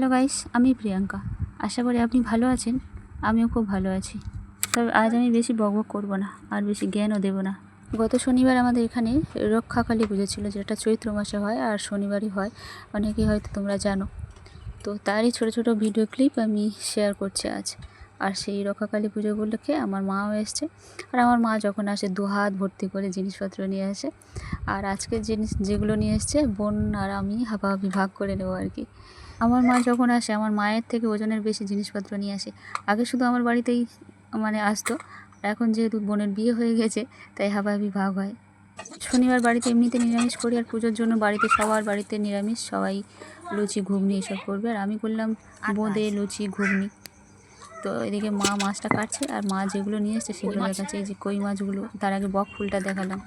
Hello guys আমি প্রিয়াঙ্কা। আশা করি আপনি ভালো আছেন। আমিও খুব ভালো আছি। তবে আজ আমি বেশি বকবক করব না, আর বেশি জ্ঞানও দেব না। গত শনিবার আমাদের এখানে রক্ষাকালী পুজো ছিল, যেটা চৈত্র মাসে হয় আর শনিবারই হয়। অনেকেই হয়তো তোমরা জানো। তো তারই ছোট ছোট ভিডিও ক্লিপ আমি শেয়ার করছি আজ। আর সেই রক্ষাকালী পুজো উপলক্ষে আমার মাও এসছে। আর আমার মা যখন আসে দু হাত ভর্তি করে জিনিসপত্র নিয়ে আসে। আর আজকে জিনিস যেগুলো নিয়ে এসছে, বোন আর আমি হাফাহাফি ভাগ করে নেব আর কি। আমার মা যখন আসে আমার মায়ের থেকে ওজনের বেশি জিনিসপত্র নিয়ে আসে। আগে শুধু আমার বাড়িতেই মানে আসতো। এখন যেহেতু বোনের বিয়ে হয়ে গেছে তাই হাফাহাফি ভাগ হয়। শনিবার বাড়িতে এমনিতে নিরামিষ করি আর পুজোর জন্য বাড়িতে সবার বাড়িতে নিরামিষ। সবাই লুচি ঘুগনি এসব করবে। আর আমি করলাম বোঁদে লুচি ঘুগনি। তো এদিকে মা মাছটা কাটছে আর মা যেগুলো নিয়ে এসছে সেগুলো দেখাচ্ছে। এই যে কই মাছগুলো তার আগে বক ফুলটা দেখালাম।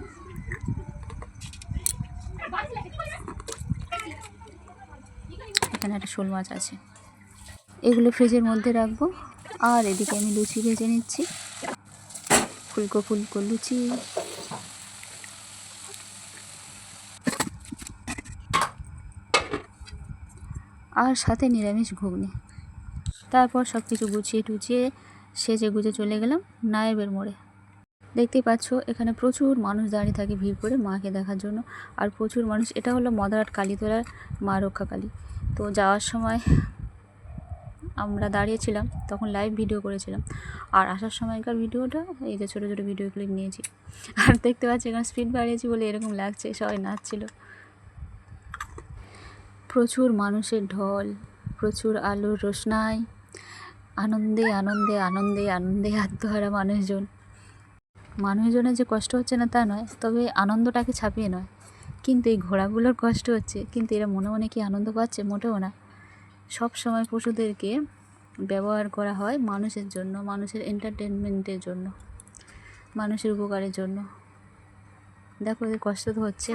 এখানে একটা শোল মাছ আছে। এগুলো ফ্রিজের মধ্যে রাখব। আর এদিকে আমি লুচি ভেজে নিচ্ছি। ফুলকো ফুলকো লুচি। আর সাথে নিরামিষ ঘুগনি। তারপর সব কিছু গুছিয়ে টুচিয়ে সেজে গুজে চলে গেলাম নায়েবের মোড়ে। দেখতেই পাচ্ছ, এখানে প্রচুর মানুষ দাঁড়িয়ে থাকে ভিড় করে মাকে দেখার জন্য। আর প্রচুর মানুষ, এটা হলো মদারহাট কালীতলার মা রক্ষা কালী। তো যাওয়ার সময় আমরা দাঁড়িয়েছিলাম, তখন লাইভ ভিডিও করেছিলাম। আর আসার সময়কার ভিডিওটা, এই যে ছোটো ছোটো ভিডিও ক্লিপ নিয়েছি। আর দেখতে পাচ্ছি, এখানে স্পিড বাড়িয়েছি বলে এরকম লাগছে, সবাই নাচছিল। প্রচুর মানুষের ঢল, প্রচুর আলোর রোশনাই। আনন্দে আনন্দে আনন্দে আনন্দে আত্মহারা মানুষজন। মানুষজনের যে কষ্ট হচ্ছে না তা নয়, তবে আনন্দটাকে ছাপিয়ে নয়। কিন্তু এই ঘোড়াগুলোর কষ্ট হচ্ছে, কিন্তু এরা মনে মনে কি আনন্দ পাচ্ছে মোটেও না। সব সময় পশুদেরকে ব্যবহার করা হয় মানুষের জন্য, মানুষের এন্টারটেনমেন্টের জন্য, মানুষের উপকারের জন্য। দেখো কষ্ট তো হচ্ছে।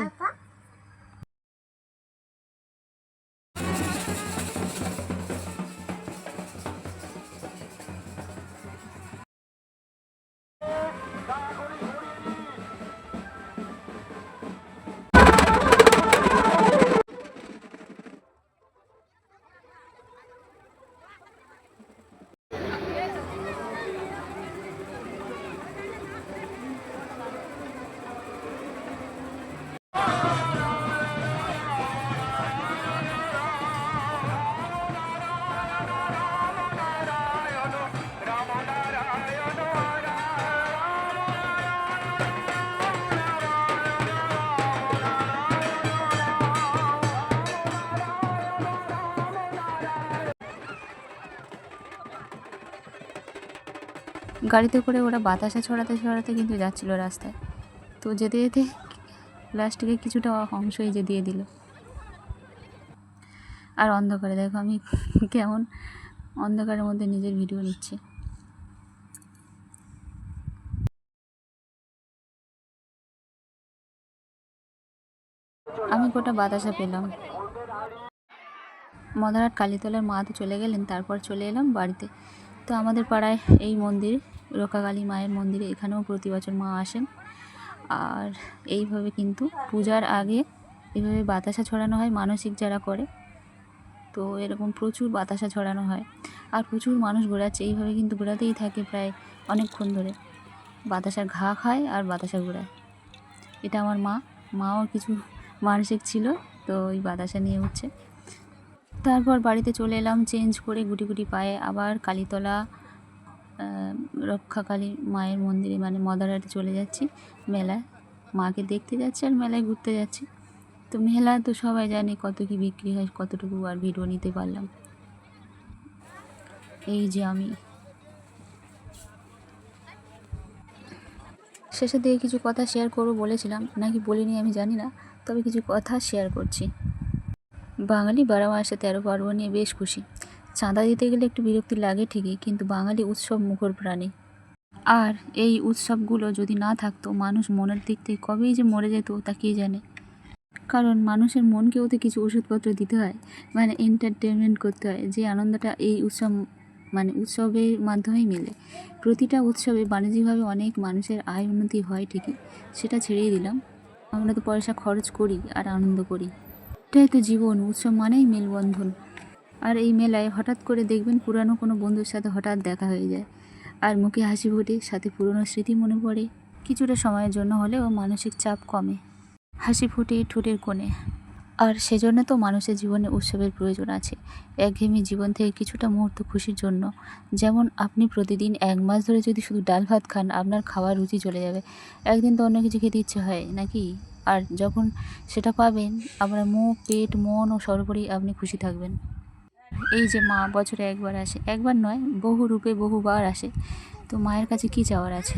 গাড়িতে করে ওরা বাতাসা ছড়াতে ছড়াতে কিন্তু যাচ্ছিল রাস্তায়। তো যেতে যেতে প্লাস্টিকে কিছুটা অংশই যে দিয়ে দিল। আর অন্ধকারে, দেখো আমি কেমন অন্ধকারের মধ্যে নিজের ভিডিও নিচ্ছি। আমি গোটা বাতাসা পেলাম। মদারাট কালীতলার মা তো চলে গেলেন, তারপর চলে এলাম বাড়িতে। তো আমাদের পাড়ায় এই মন্দির রক্ষাকালী মায়ের মন্দিরে এখানেও প্রতি বছর মা আসেন। আর এইভাবে কিন্তু পূজার আগে এইভাবে বাতাসা ছড়ানো হয়, মানসিক যারা করে, তো এরকম প্রচুর বাতাসা ছড়ানো হয়। আর প্রচুর মানুষ ঘোরাচ্ছে, এইভাবে কিন্তু ঘোরাতেই থাকে প্রায় অনেকক্ষণ ধরে। বাতাসার ঘা খায় আর বাতাসা ঘোরায়। এটা আমার মা, মাও কিছু মানসিক ছিল, তো ওই বাতাসা নিয়ে উঠছে। তারপর বাড়িতে চলে এলাম চেঞ্জ করে গুটি গুটি পায়ে আবার কালীতলা রক্ষাকালী মায়ের মন্দিরে মানে মদারহাটে চলে যাচ্ছি। মেলায় মাকে দেখতে যাচ্ছি আর মেলায় ঘুরতে যাচ্ছি। তো মেলা তো সবাই জানে কত কি বিক্রি হয়, কতটুকু আর ভিডিও নিতে পারলাম। এই যে আমি। শেষের দিকে কিছু কথা শেয়ার করব বলেছিলাম, নাকি বলিনি আমি জানি না, তবে কিছু কথা শেয়ার করছি। বাঙালি বারো মাসে তেরো পার্বণ নিয়ে বেশ খুশি। চাঁদা দিতে গেলে একটু বিরক্তি লাগে ঠিকই, কিন্তু বাঙালি উৎসব মুখর প্রাণী। আর এই উৎসবগুলো যদি না থাকতো, মানুষ মনের দিক থেকে কবেই যে মরে যেত তা কে জানে? কারণ মানুষের মনকেও তো কিছু ওষুধপত্র দিতে হয় মানে এন্টারটেনমেন্ট করতে হয়, যে আনন্দটা এই উৎসব মানে উৎসবের মাধ্যমেই মেলে। প্রতিটা উৎসবে বাণিজ্যিকভাবে অনেক মানুষের আয় উন্নতি হয় ঠিকই, সেটা ছেড়েই দিলাম। আমরা তো পয়সা খরচ করি আর আনন্দ করি। এটাই তো জীবন উৎসব মানেই মেলবন্ধন। আর এই মেলায় হঠাৎ করে দেখবেন পুরানো কোনো বন্ধুর সাথে হঠাৎ দেখা হয়ে যায়। আর মুখে হাসি ফোটে, সাথে পুরনো স্মৃতি মনে পড়ে। কিছুটা সময়ের জন্য হলেও মানসিক চাপ কমে। হাসি ফুটে ঠোঁটের কোণে। আর সেজন্য তো মানুষের জীবনে উৎসবের প্রয়োজন আছে। একঘেয়েমি জীবন থেকে কিছুটা মুহূর্ত খুশির জন্য। যেমন আপনি প্রতিদিন এক মাস ধরে যদি শুধু ডাল ভাত খান, আপনার খাওয়ার রুচি চলে যাবে। একদিন তো অন্য কিছু খেতে ইচ্ছে হয়, নাকি? আর যখন সেটা পাবেন, আপনার মুখ, পেট, মন ও সর্বোপরি আপনি খুশি থাকবেন। এই যে মা, বছরে একবার আসে। একবার নয়, বহু রূপে বহুবার আসে। তো মায়ের কাছে কি চাওয়ার আছে?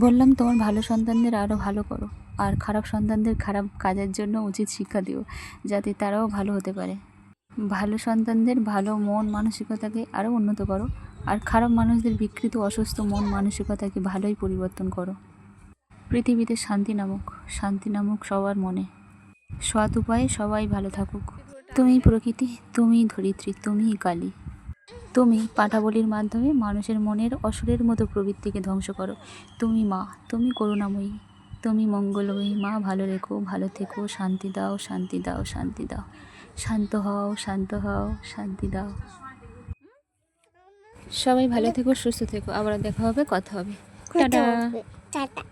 বললাম, তোমার ভালো সন্তানদের আরও ভালো করো। আর খারাপ সন্তানদের খারাপ কাজের জন্য উচিত শিক্ষা দিও, যাতে তারাও ভালো হতে পারে। ভালো সন্তানদের ভালো মন মানসিকতাকে আরও উন্নত করো। আর খারাপ মানুষদের বিকৃত অসুস্থ মন মানসিকতাকে ভালোই পরিবর্তন করো। পৃথিবীতে শান্তি নামুক শান্তি নামুক সবার মনে। সৎ উপায়ে সবাই ভালো থাকুক। তুমি প্রকৃতি তুমি ধরিত্রী তুমি কালী। তুমি পাঠাবলির মাধ্যমে মানুষের মনের অসুরের মতো প্রবৃত্তিকে ধ্বংস করো। তুমি মা তুমি করুণাময়ী। তুমি মঙ্গলময়ী। মা ভালো রেখো ভালো থেকো শান্তি দাও শান্তি দাও শান্তি দাও। শান্ত হও শান্ত হও শান্তি দাও। সবাই ভালো থেকো সুস্থ থেকো। আবার দেখা হবে কথা হবে। টাটা। টাটা।